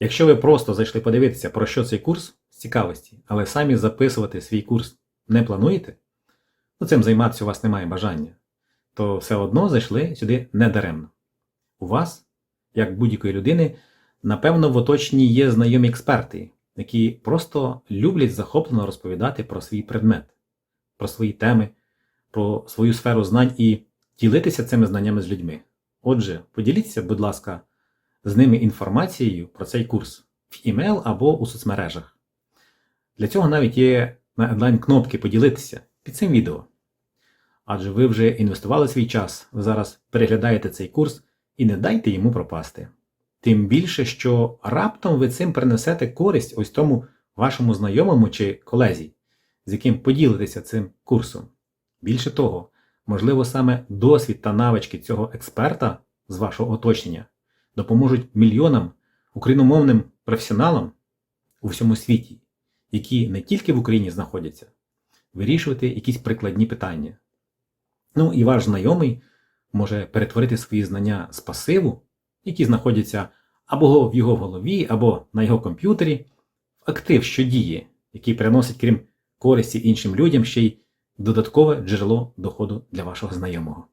Якщо ви просто зайшли подивитися, про що цей курс з цікавості, але самі записувати свій курс не плануєте, ну цим займатися у вас немає бажання, то все одно зайшли сюди недаремно. У вас, як будь-якої людини, напевно, в оточенні є знайомі експерти, які просто люблять захоплено розповідати про свій предмет, про свої теми, про свою сферу знань і ділитися цими знаннями з людьми. Отже, поділіться, будь ласка, з ними інформацією про цей курс в імейл або у соцмережах. Для цього навіть є на онлайн кнопки поділитися під цим відео. Адже ви вже інвестували свій час, ви зараз переглядаєте цей курс і не дайте йому пропасти. Тим більше, що раптом ви цим принесете користь ось тому вашому знайомому чи колезі, з яким поділитеся цим курсом. Більше того, можливо, саме досвід та навички цього експерта з вашого оточення допоможуть мільйонам україномовним професіоналам у всьому світі, які не тільки в Україні знаходяться, вирішувати якісь прикладні питання. Ну і ваш знайомий може перетворити свої знання з пасиву, які знаходяться або в його голові, або на його комп'ютері, в актив, що діє, який приносить, крім користі іншим людям, ще й додаткове джерело доходу для вашого знайомого.